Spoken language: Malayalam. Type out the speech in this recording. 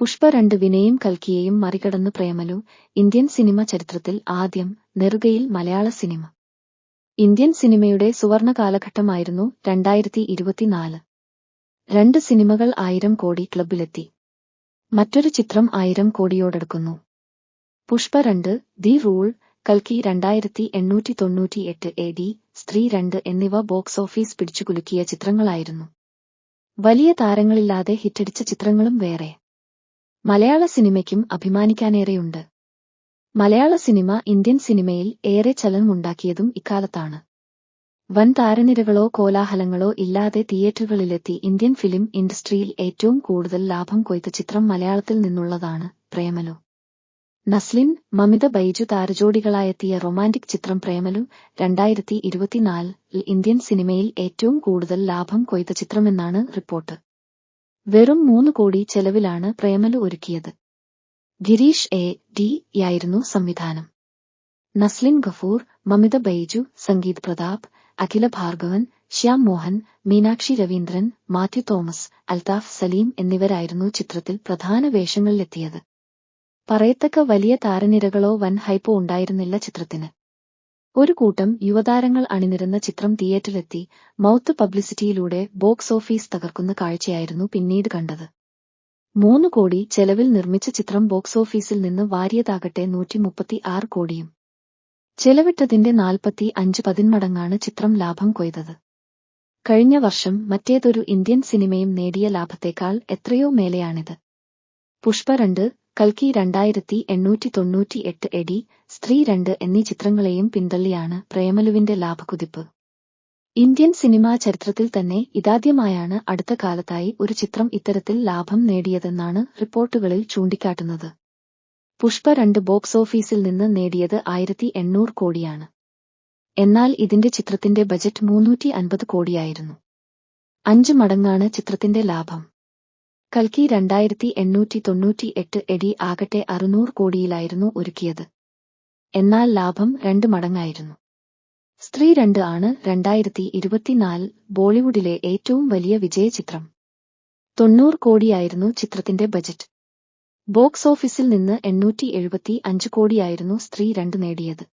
പുഷ്പ രണ്ട് വിനയും കൽക്കിയെയും മറികടന്ന് പ്രേമലു ഇന്ത്യൻ സിനിമ ചരിത്രത്തിൽ ആദ്യം നെറുകയിൽ മലയാള സിനിമ. ഇന്ത്യൻ സിനിമയുടെ സുവർണ കാലഘട്ടമായിരുന്നു രണ്ടായിരത്തി ഇരുപത്തിനാല് രണ്ട് സിനിമകൾ ആയിരം കോടി ക്ലബിലെത്തി മറ്റൊരു ചിത്രം ആയിരം കോടിയോടടുക്കുന്നു. പുഷ്പ രണ്ട് ദി റൂൾ കൽക്കി രണ്ടായിരത്തി എണ്ണൂറ്റി തൊണ്ണൂറ്റി എട്ട് എ ഡി സ്ത്രീ രണ്ട് എന്നിവ ബോക്സ് ഓഫീസ് പിടിച്ചുകുലുക്കിയ ചിത്രങ്ങളായിരുന്നു. വലിയ താരങ്ങളില്ലാതെ ഹിറ്റടിച്ച ചിത്രങ്ങളും വേറെ. മലയാള സിനിമയ്ക്കും അഭിമാനിക്കാനേറെയുണ്ട്. മലയാള സിനിമ ഇന്ത്യൻ സിനിമയിൽ ഏറെ ചലനമുണ്ടാക്കിയതും ഇക്കാലത്താണ്. വൻ താരനിരകളോ കോലാഹലങ്ങളോ ഇല്ലാതെ തിയേറ്ററുകളിലെത്തി ഇന്ത്യൻ ഫിലിം ഇൻഡസ്ട്രിയിൽ ഏറ്റവും കൂടുതൽ ലാഭം കൊയ്ത്ത ചിത്രം മലയാളത്തിൽ നിന്നുള്ളതാണ് പ്രേമലു. നസ്ലിൻ മമിത ബൈജു താരജോഡികളായെത്തിയ റൊമാന്റിക് ചിത്രം പ്രേമലു രണ്ടായിരത്തി ഇരുപത്തിനാലിൽ ഇന്ത്യൻ സിനിമയിൽ ഏറ്റവും കൂടുതൽ ലാഭം കൊയ്ത ചിത്രമെന്നാണ് റിപ്പോർട്ട്. വെറും മൂന്ന് കോടി ചെലവിലാണ് പ്രേമലു ഒരുക്കിയത്. ഗിരീഷ് എ. ഡി. ആയിരുന്നു സംവിധാനം. നസ്ലിൻ ഗഫൂർ മമിത ബൈജു സംഗീത് പ്രതാപ് അഖില ഭാർഗവൻ ശ്യാം മോഹൻ മീനാക്ഷി രവീന്ദ്രൻ മാത്യു തോമസ് അൽതാഫ് സലീം എന്നിവരായിരുന്നു ചിത്രത്തിൽ പ്രധാന വേഷങ്ങളിലെത്തിയത്. പറയത്തക്ക വലിയ താരനിരകളോ വൻ ഹൈപ്പോ ഉണ്ടായിരുന്നില്ല ചിത്രത്തിന്. ഒരു കൂട്ടം യുവതാരങ്ങൾ അണിനിരന്ന ചിത്രം തിയേറ്ററിലെത്തി മൌത്ത് പബ്ലിസിറ്റിയിലൂടെ ബോക്സ് ഓഫീസ് തകർക്കുന്ന കാഴ്ചയായിരുന്നു പിന്നീട് കണ്ടത്. മൂന്ന് കോടി ചെലവിൽ നിർമ്മിച്ച ചിത്രം ബോക്സ് ഓഫീസിൽ നിന്ന് വാരിയതാകട്ടെ നൂറ്റി മുപ്പത്തി ആറ് കോടിയും. ചെലവിട്ടതിന്റെ നാൽപ്പത്തി അഞ്ച് പതിന്മടങ്ങാണ് ചിത്രം ലാഭം കൊയ്തത്. കഴിഞ്ഞ വർഷം മറ്റേതൊരു ഇന്ത്യൻ സിനിമയും നേടിയ ലാഭത്തേക്കാൾ എത്രയോ മേലെയാണിത്. പുഷ്പ രണ്ട് കൽക്കി രണ്ടായിരത്തി എണ്ണൂറ്റി തൊണ്ണൂറ്റി എട്ട് എടി സ്ത്രീ രണ്ട് എന്നീ ചിത്രങ്ങളെയും പിന്തള്ളിയാണ് പ്രേമലുവിന്റെ ലാഭകുതിപ്പ് ഇന്ത്യൻ സിനിമാ ചരിത്രത്തിൽ തന്നെ ഇതാദ്യമായാണ് അടുത്ത കാലത്തായി ഒരു ചിത്രം ഇത്തരത്തിൽ ലാഭം നേടിയതെന്നാണ് റിപ്പോർട്ടുകളിൽ ചൂണ്ടിക്കാട്ടുന്നത്. പുഷ്പ രണ്ട് ബോക്സ് ഓഫീസിൽ നിന്ന് നേടിയത് ആയിരത്തി എണ്ണൂറ് കോടിയാണ്. എന്നാൽ ഇതിന്റെ ചിത്രത്തിന്റെ ബജറ്റ് മുന്നൂറ്റി അൻപത് കോടിയായിരുന്നു. അഞ്ച് മടങ്ങാണ് ചിത്രത്തിന്റെ ലാഭം. കൽക്കി രണ്ടായിരത്തി എണ്ണൂറ്റി തൊണ്ണൂറ്റി എട്ട് എടി ആകട്ടെ അറുന്നൂറ് കോടിയിലായിരുന്നു ഒരുക്കിയത്. എന്നാൽ ലാഭം രണ്ട് മടങ്ങായിരുന്നു. സ്ത്രീ രണ്ട് ആണ് രണ്ടായിരത്തി ഇരുപത്തിനാല് ബോളിവുഡിലെ ഏറ്റവും വലിയ വിജയ ചിത്രം തൊണ്ണൂറ് കോടിയായിരുന്നു ചിത്രത്തിന്റെ ബജറ്റ്. ബോക്സ് ഓഫീസിൽ നിന്ന് എണ്ണൂറ്റി എഴുപത്തി അഞ്ച് കോടിയായിരുന്നു സ്ത്രീ രണ്ട് നേടിയത്.